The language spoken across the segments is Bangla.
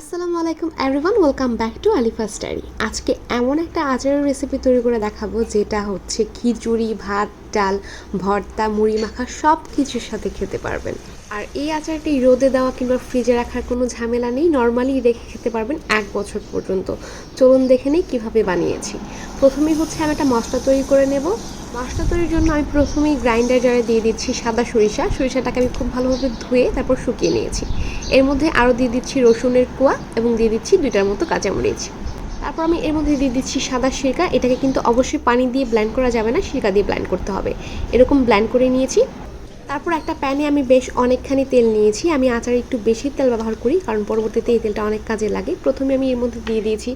আসসালামু আলাইকুম everyone welcome back to Alifa Starry আজকে এমন একটা আচারের রেসিপি তৈরি করে দেখাবো, যেটা হচ্ছে খিচুড়ি, ভাত, ডাল, ভর্তা, মুড়ি মাখা, সব কিছুর সাথে খেতে পারবেন। আর এই আচারটি রোদে দেওয়া কিংবা ফ্রিজে রাখার কোনো ঝামেলা নেই নর্মালি রেখে খেতে পারবেন এক বছর পর্যন্ত। চলুন দেখে নেই কীভাবে বানিয়েছি। প্রথমেই হচ্ছে আমি একটা মশলা তৈরি করে নেব। মশলা তৈরির জন্য আমি প্রথমেই গ্রাইন্ডার জারে দিয়ে দিচ্ছি সাদা সরিষা। সরিষাটাকে আমি খুব ভালোভাবে ধুয়ে তারপর শুকিয়ে নিয়েছি। এর মধ্যে আরও দিয়ে দিচ্ছি রসুনের কোয়া এবং দিয়ে দিচ্ছি দুইটার মতো কাঁচামরিচ। তারপর আমি এর মধ্যে দিয়ে দিচ্ছি সাদা সিরকা। এটাকে কিন্তু অবশ্যই পানি দিয়ে ব্ল্যান্ড করা যাবে না, সিরকা দিয়ে ব্ল্যান্ড করতে হবে। এরকম ব্ল্যান্ড করে নিয়েছি। তারপর একটা প্যানে আমি বেশ অনেকখানি তেল নিয়েছি। আমি আচারে একটু বেশি তেল ব্যবহার করি, কারণ পরবর্তীতে এই তেলটা অনেক কাজে লাগে। প্রথমে আমি এর মধ্যে দিয়ে দিয়েছি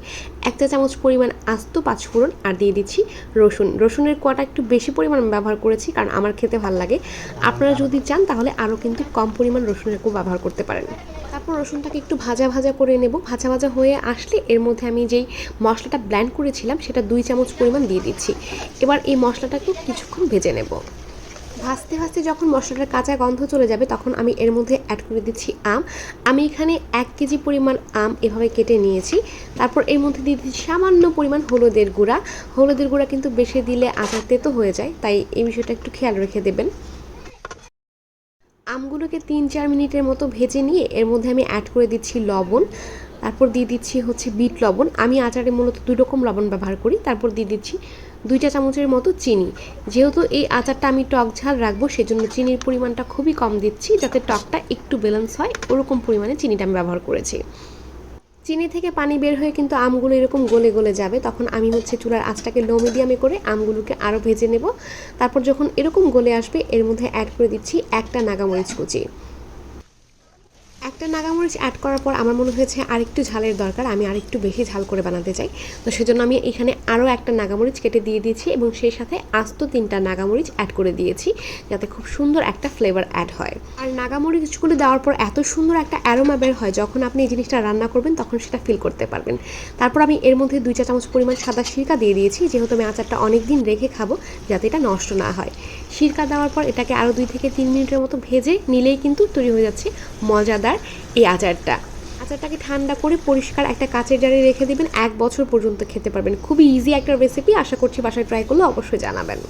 এক চা চামচ পরিমাণ আস্ত পাঁচফোড়ন আর দিয়ে দিচ্ছি রসুন। রসুনের কোয়াটা একটু বেশি পরিমাণ ব্যবহার করেছি, কারণ আমার খেতে ভালো লাগে। আপনারা যদি চান, তাহলে আরও কিন্তু কম পরিমাণ রসুনের কোয়া ব্যবহার করতে পারেন। তারপর রসুনটাকে একটু ভাজা ভাজা করে নেব। ভাজা ভাজা হয়ে আসলে এর মধ্যে আমি যেই মশলাটা ব্ল্যান্ড করেছিলাম, সেটা দুই চামচ পরিমাণ দিয়ে দিচ্ছি। এবার এই মশলাটাকে কিছুক্ষণ ভেজে নেব। ভাজতে ভাজতে যখন মশলাটার কাঁচা গন্ধ চলে যাবে, তখন আমি এর মধ্যে অ্যাড করে দিচ্ছি আম। আমি এখানে এক কেজি পরিমাণ আম এভাবে কেটে নিয়েছি। তারপর এর মধ্যে দিয়ে দিচ্ছি সামান্য পরিমাণ হলুদের গুঁড়া। হলুদের গুঁড়া কিন্তু বেশি দিলে আচার তেতো হয়ে যায়, তাই এই বিষয়টা একটু খেয়াল রেখে দেবেন। আমগুলোকে তিন চার মিনিটের মতো ভেজে নিয়ে এর মধ্যে আমি অ্যাড করে দিচ্ছি লবণ। তারপর দিয়ে দিচ্ছি হচ্ছে বিট লবণ। আমি আচারে মূলত দুই রকম লবণ ব্যবহার করি। তারপর দিয়ে দিচ্ছি দুইটা চামচের মতো চিনি। যেহেতু এই আচারটা আমি টক ঝাল রাখব, সেজন্য চিনির পরিমাণটা খুবই কম দিচ্ছি, যাতে টকটা একটু ব্যালেন্স হয়, ওরকম পরিমাণে চিনিটা আমি ব্যবহার করেছি। চিনি থেকে পানি বের হয়ে কিন্তু আমগুলো এরকম গলে গলে যাবে, তখন আমি হচ্ছে চুলার আঁচটাকে লো মিডিয়ামে করে আমগুলোকে আরও ভেজে নেব। তারপর যখন এরকম গলে আসবে, এর মধ্যে অ্যাড করে দিচ্ছি একটা নাগামরিচ কুচি। একটা নাগামরিচ অ্যাড করার পর আমার মনে হয়েছে আরেকটু ঝালের দরকার, আমি আরেকটু বেশি ঝাল করে বানাতে চাই। তো সেজন্য আমি এখানে আরও একটা নাগামরিচ কেটে দিয়ে দিয়েছি এবং সেই সাথে আস্ত তিনটা নাগামরিচ অ্যাড করে দিয়েছি যাতে খুব সুন্দর একটা ফ্লেভার অ্যাড হয়। আর নাগামরিচগুলো দেওয়ার পর এত সুন্দর একটা অ্যারোমা বের হয়, যখন আপনি এই জিনিসটা রান্না করবেন তখন সেটা ফিল করতে পারবেন। তারপর আমি এর মধ্যে দুই চা চামচ পরিমাণ সাদা সিরকা দিয়ে দিয়েছি, যেহেতু আমি আচারটা অনেক দিন রেখে খাব যাতে এটা নষ্ট না হয়। সিরকা দেওয়ার পর এটাকে আরও দুই থেকে তিন মিনিটের মতো ভেজে নিলেই কিন্তু তৈরি হয়ে যাচ্ছে মজাদার এই আচারটা। আচারটাকে ঠান্ডা করে পরিষ্কার একটা কাঁচের জারে রেখে দিবেন। এক বছর পর্যন্ত খেতে পারবেন। খুবই ইজি একটা রেসিপি আশা করছি বাসায় ট্রাই করলে অবশ্যই জানাবেন।